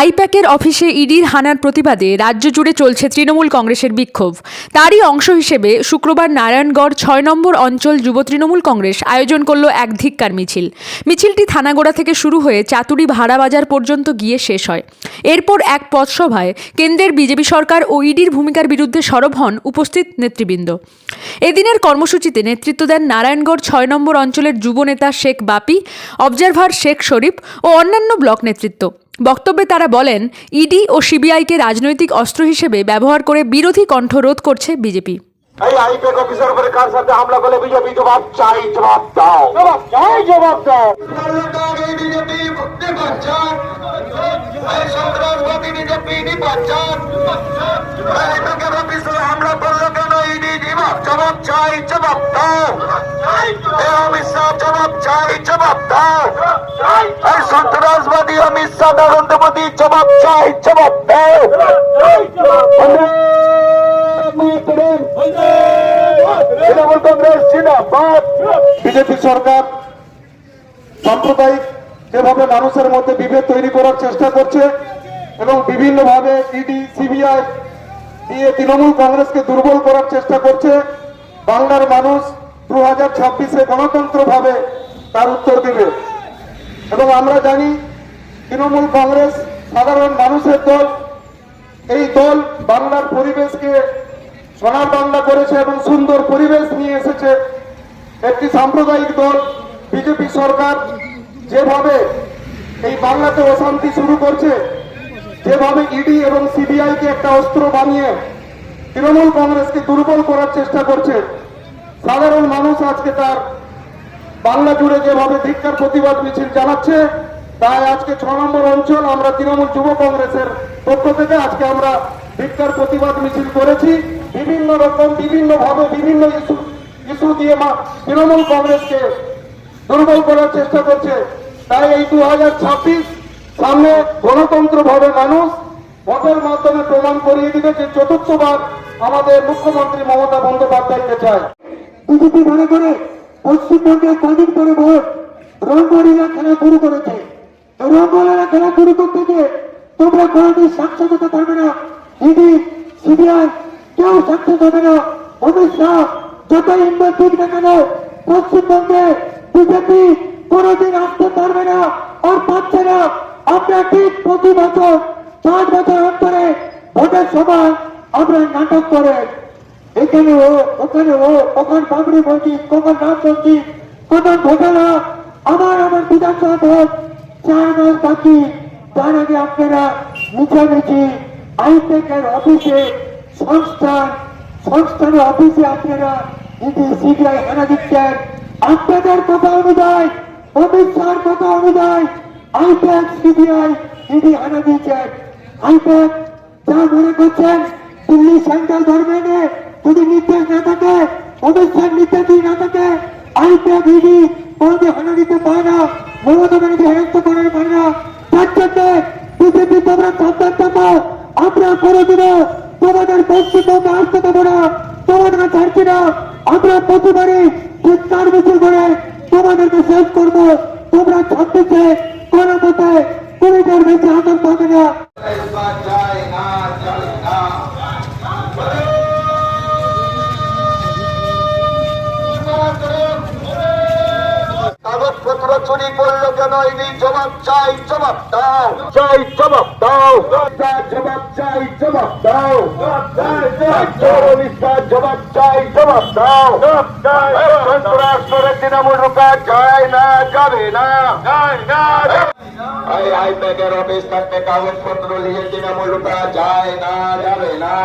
আইপ্যাকের অফিসে ইডির হানার প্রতিবাদে রাজ্য জুড়ে চলছে তৃণমূল কংগ্রেসের বিক্ষোভ। তারই অংশ হিসেবে শুক্রবার নারায়ণগড় ছয় নম্বর অঞ্চল যুব তৃণমূল কংগ্রেস আয়োজন করল এক ধিক্কার মিছিল। মিছিলটি থানাগোড়া থেকে শুরু হয়ে চাতুরি ভাড়া বাজার পর্যন্ত গিয়ে শেষ হয়। এরপর এক পথসভায় কেন্দ্রের বিজেপি সরকার ও ইডির ভূমিকার বিরুদ্ধে সরব হন উপস্থিত নেতৃবৃন্দ। এদিনের কর্মসূচিতে নেতৃত্ব দেন নারায়ণগড় ছয় নম্বর অঞ্চলের যুব নেতা শেখ বাপি, অবজারভার শেখ শরীফ ও অন্যান্য ব্লক নেতৃত্ব। বক্তব্যে তারা বলেন ইডি ও সিবিআইকে রাজনৈতিক অস্ত্র হিসেবে ব্যবহার করে বিরোধী কণ্ঠ রোধ করছে বিজেপি। এই আইপ্যাক অফিসার উপরে কার সাথে হামলা করলে বিজেপি জবাব চাই জবাব দাও। জবাব চাই জবাব দাও। বিজেপি নির্বাচন এই সন্ত্রাসবাদী বিজেপি নির্বাচন আইপ্যাকের অফিসে হামলা করল কেন? ইডি জবাব জবাব চাই জবাব দাও। এই অমিত শাহ জবাব চাই জবাব দাও। এই সন্ত্রাসবাদী অমিত মোদী জবাব চাই, জবাব তৃণমূল কংগ্রেস জিন্দাবাদ। বিজেপি সরকার সাম্প্রদায়িক যেভাবে মানুষের মধ্যে বিভেদ তৈরি করার চেষ্টা করছে এবং বিভিন্নভাবে ইডি সিবিআই দিয়ে তৃণমূল কংগ্রেসকে দুর্বল করার চেষ্টা করছে, বাংলার মানুষ দু হাজার ছাব্বিশে গণতন্ত্রভাবে তার উত্তর দেবে। এবং আমরা জানি তৃণমূল কংগ্রেস, সাধারণ মানুষের দল, এই দল বাংলার পরিবেশকে সোনার বাংলা করেছে এবং সুন্দর পরিবেশ নিয়ে এসেছে। একটি সাম্প্রদায়িক দল, বিজেপি সরকার, যেভাবে এই বাংলাতে অশান্তি শুরু করছে, যেভাবে ইডি এবং সিবিআই কে একটা অস্ত্র বানিয়ে তৃণমূল কংগ্রেসকে দুর্বল করার চেষ্টা করছে। সাধারণ মানুষ আজকে তার বাংলা জুড়ে যেভাবে ধিক্কার, প্রতিবাদ, মিছিল চালাচ্ছে তাই আজকে ছ নম্বর অঞ্চল আমরা তৃণমূল যুব কংগ্রেসের পক্ষ থেকে আজকে আমরা ধিক্কার প্রতিবাদ মিছিল করেছি। বিভিন্ন রকম বিভিন্ন ভাবে বিভিন্ন ইস্যু ইস্যু দিয়ে মা- তৃণমূল কংগ্রেসকে দুর্বল করার চেষ্টা করছে। তাই এই দু হাজার ছাব্বিশ সামনে গণতন্ত্র ভাবে মানুষ ভোটের মাধ্যমে প্রমাণ করিয়ে দিবে যে চতুর্থবার আমাদের মুখ্যমন্ত্রী মমতা বন্দ্যোপাধ্যায়কে চায়। বিজেপি মনে করে পশ্চিমবঙ্গে কদিন করে ভোট রঙ্গলীলা খেলা শুরু করেছে। রঙ্গলীলা খেলা শুরু করতে গিয়ে তোমরা কোনোদিন সাক্ষাৎ হতে পারবে না। ইডি সিবিআই কেউ সাক্ষাৎ হবে না, অমিত শাহ যত ইন্দ্র ঠিক না কেন, পশ্চিমবঙ্গে বিজেপি কোনোদিন আসতে পারবে না আর পাচ্ছে না। আমরা ঠিক প্রতি বছর পাঁচ বছর অন্তরে ভোটের সময় আমরা নাটক করে। এখানে ও ওখানে ও কখন বাবরি মসজিদ, কখন রাম মসজিদ কখন ঘোটালা আমার আমার বিধানসভা ভোট চার মাস বাকি তার আগে আপনারা মুখামুখি আইটেকের অফিসে, সংস্থান, সংস্থানের অফিসে আপনারা ইডি সিবিআই হানা দিচ্ছেন, আপনাদের কথা অনুযায়ী, অমিত শাহর কথা অনুযায়ী আইপ্যাক সিবিআই ইডি হানা দিয়েছেন আইপ্যাক যা মনে করছেন, দিল্লি সেন্ট্রাল গভর্নমেন্টে যদি নির্দেশ না থাকে, অমিত শাহ নির্দেশ না থাকে আইপ্যাক ইডি কোনোদিন হানা দিতে পারে না। মমতা ব্যানার্জি হেনস্থ করতে পারে তার বিজেপি, তোমরা সাবধান থাকো। আমরা কোনোদিনও তোমাদের পশ্চিমবঙ্গে আসতে দেবো না। তোমাদের ছাড়ছি না। আমরা প্রতিবারই চিৎকার মিছিল করে তোমাদেরকে শেষ করব। তোমরা ছাব্বিশে কোনো মতে কুড়িটার বেশি আতঙ্ক পাবে না। করল কেন ইনি জবাব চাই জবাব দাও। চাই জবাব দাও। জবাব চাই জবাব দাও। জবাব চাই জবাব দাও। সন্ত্রাসরে তৃণমূল রূপা যায় না যাবে না। এই আইপ্যাকের অফিস থাকতে কাগজপত্র নিয়ে তৃণমূল রূপা যায় না যাবে না।